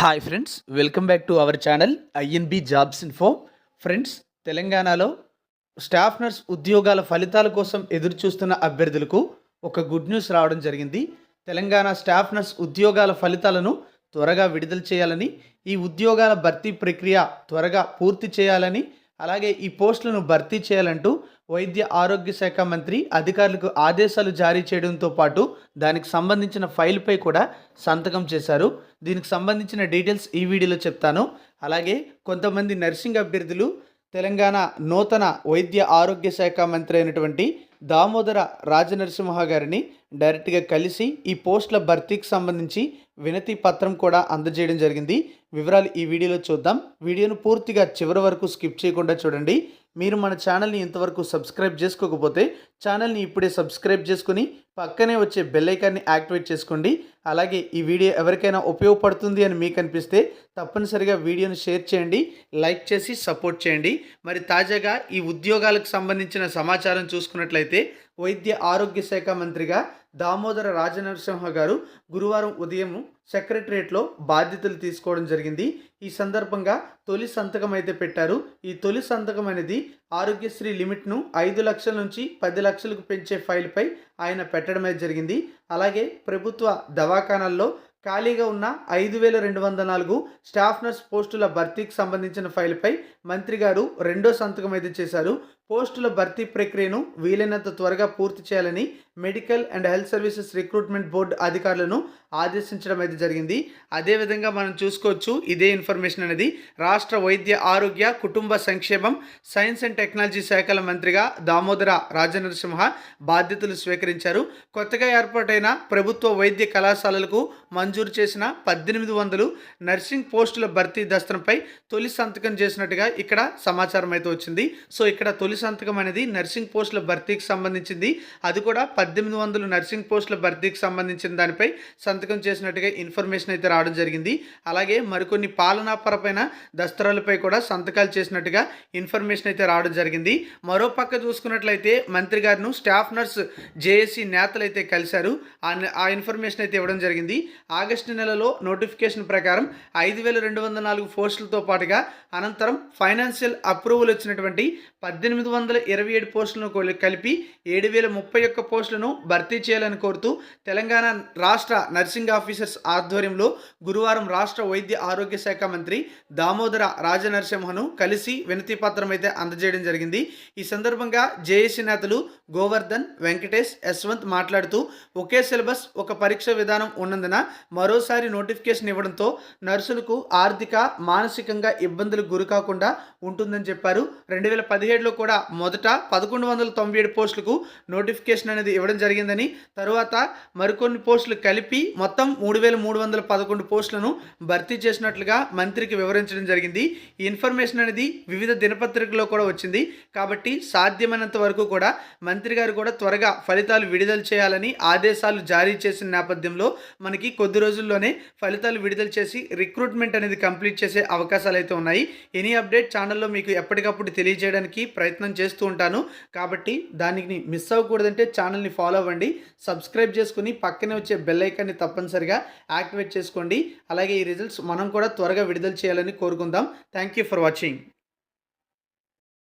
Hi friends welcome back to our channel INB jobs info friends తెలంగాణలో staff nurse ఉద్యోగాల ఫలితాల కోసం ఎదురు చూస్తున్న అభ్యర్థులకు ఒక గుడ్ న్యూస్ రావడం జరిగింది. తెలంగాణ స్టాఫ్ నర్స్ ఉద్యోగాల ఫలితాలను త్వరగా విడుదల చేయాలని ఈ ఉద్యోగాల భర్తీ ప్రక్రియ త్వరగా పూర్తి చేయాలని అలాగే ఈ పోస్టులను భర్తీ చేయాలంటూ వైద్య ఆరోగ్య శాఖ మంత్రి అధికారులకు ఆదేశాలు జారీ చేయడంతో పాటు దానికి సంబంధించిన ఫైల్పై కూడా సంతకం చేశారు. దీనికి సంబంధించిన డీటెయిల్స్ ఈ వీడియోలో చెప్తాను. అలాగే కొంతమంది నర్సింగ్ అభ్యర్థులు తెలంగాణ నూతన వైద్య ఆరోగ్య శాఖ మంత్రి అయినటువంటి దామోదర రాజనరసింహ గారిని డైరెక్ట్గా కలిసి ఈ పోస్టుల భర్తీకి సంబంధించి వినతి పత్రం కూడా అందజేయడం జరిగింది. వివరాలు ఈ వీడియోలో చూద్దాం. వీడియోను పూర్తిగా చివరి వరకు స్కిప్ చేయకుండా చూడండి. మీరు మన ఛానల్ని ఇంతవరకు సబ్స్క్రైబ్ చేసుకోకపోతే ఛానల్ని ఇప్పుడే సబ్స్క్రైబ్ చేసుకుని పక్కనే వచ్చే బెల్లైకాన్ని యాక్టివేట్ చేసుకోండి. అలాగే ఈ వీడియో ఎవరికైనా ఉపయోగపడుతుంది అని మీకు అనిపిస్తే తప్పనిసరిగా వీడియోను షేర్ చేయండి లైక్ చేసి సపోర్ట్ చేయండి. మరి తాజాగా ఈ ఉద్యోగాలకు సంబంధించిన సమాచారం చూసుకున్నట్లయితే వైద్య ఆరోగ్య శాఖ మంత్రిగా దామోదర రాజనరసింహ గారు గురువారం ఉదయం సెక్రటరియట్లో బాధ్యతలు తీసుకోవడం జరిగింది. ఈ సందర్భంగా తొలి సంతకం అయితే పెట్టారు. ఈ తొలి సంతకం అనేది ఆరోగ్యశ్రీ లిమిట్ను ఐదు లక్షల నుంచి పది లక్షలకు పెంచే ఫైల్పై ఆయన పెట్టడమే జరిగింది. అలాగే ప్రభుత్వ దవాఖానాల్లో ఖాళీగా ఉన్న ఐదు వేల రెండు వందల నాలుగు స్టాఫ్ నర్స్ పోస్టుల భర్తీకి సంబంధించిన ఫైల్పై మంత్రి గారు రెండో సంతకం అయితే చేశారు. పోస్టుల భర్తీ ప్రక్రియను వీలైనంత త్వరగా పూర్తి చేయాలని medical and health services recruitment board అధికారులను ఆదేశించడం అయితే జరిగింది. అదేవిధంగా మనం చూసుకోవచ్చు ఇదే ఇన్ఫర్మేషన్ అనేది రాష్ట్ర వైద్య ఆరోగ్య కుటుంబ సంక్షేమం సైన్స్ అండ్ టెక్నాలజీ శాఖల మంత్రిగా దామోదర రాజనరసింహ బాధ్యతలు స్వీకరించారు. కొత్తగా ఏర్పాటైన ప్రభుత్వ వైద్య కళాశాలలకు మంజూరు చేసిన పద్దెనిమిది వందలు నర్సింగ్ పోస్టుల భర్తీ దస్త్రంపై తొలి సంతకం చేసినట్టుగా ఇక్కడ సమాచారం అయితే వచ్చింది. సో ఇక్కడ తొలి సంతకం అనేది నర్సింగ్ పోస్టుల భర్తీకి సంబంధించింది. అది కూడా పద్దెనిమిది వందలు నర్సింగ్ పోస్టుల భర్తీకి సంబంధించిన దానిపై సంతకం చేసినట్టుగా ఇన్ఫర్మేషన్ అయితే రావడం జరిగింది. అలాగే మరికొన్ని పాలనాపరమైన దస్తరాలపై కూడా సంతకాలు చేసినట్టుగా ఇన్ఫర్మేషన్ అయితే రావడం జరిగింది. మరో పక్క చూసుకున్నట్లయితే మంత్రి గారిను స్టాఫ్ నర్స్ జేఏసీ నేతలు అయితే కలిశారు. ఆ ఆ ఇన్ఫర్మేషన్ అయితే ఇవ్వడం జరిగింది. ఆగస్టు నెలలో నోటిఫికేషన్ ప్రకారం ఐదు వేల రెండు వందల నాలుగు పోస్టులతో పాటుగా అనంతరం ఫైనాన్షియల్ అప్రూవల్ వచ్చినటువంటి పద్దెనిమిది వందల ఇరవై ఏడు పోస్టులను కలిపి ఏడు వేల ముప్పై ఒక్క పోస్టులను భర్తీ చేయాలని కోరుతూ తెలంగాణ రాష్ట్ర నర్సింగ్ ఆఫీసర్స్ ఆధ్వర్యంలో గురువారం రాష్ట్ర వైద్య ఆరోగ్య శాఖ మంత్రి దామోదర రాజనరసింహను కలిసి వినతి పత్రం అయితే అందజేయడం జరిగింది. ఈ సందర్భంగా జేఏసీ నేతలు గోవర్ధన్ వెంకటేష్ యశ్వంత్ మాట్లాడుతూ ఒకే సిలబస్ ఒక పరీక్ష విధానం ఉన్నందున మరోసారి నోటిఫికేషన్ ఇవ్వడంతో నర్సులకు ఆర్థిక మానసికంగా ఇబ్బందులకు గురికాకుండా కూడా ఉంటుందని చెప్పారు. రెండు వేల పదిహేడులో కూడా మొదట పదకొండు వందల తొంభై ఏడు పోస్టులకు నోటిఫికేషన్ అనేది ఇవ్వడం జరిగిందని తరువాత మరికొన్ని పోస్టులు కలిపి మొత్తం మూడు వేల మూడు వందల పదకొండు పోస్టులను భర్తీ చేసినట్లుగా మంత్రికి వివరించడం జరిగింది. ఈ ఇన్ఫర్మేషన్ అనేది వివిధ దినపత్రికల్లో కూడా వచ్చింది. కాబట్టి సాధ్యమైనంత వరకు కూడా మంత్రి గారు కూడా త్వరగా ఫలితాలు విడుదల చేయాలని ఆదేశాలు జారీ చేసిన నేపథ్యంలో మనకి కొద్ది రోజుల్లోనే ఫలితాలు విడుదల చేసి రిక్రూట్మెంట్ అనేది కంప్లీట్ చేసే అవకాశాలు అయితే ఉన్నాయి. ఎనీ అప్డేట్ ఛానల్లో మీకు ఎప్పటికప్పుడు తెలియజేయడానికి ప్రయత్నం చేస్తూ ఉంటాను. కాబట్టి దానికి మిస్ అవ్వకూడదంటే ఛానల్ని ఫాలో అవ్వండి. సబ్స్క్రైబ్ చేసుకుని పక్కనే వచ్చే బెల్ ఐకాన్ని తప్పనిసరిగా యాక్టివేట్ చేసుకోండి. అలాగే ఈ రిజల్ట్స్ మనం కూడా త్వరగా విడుదల చేయాలని కోరుకుందాం. Thank you for watching.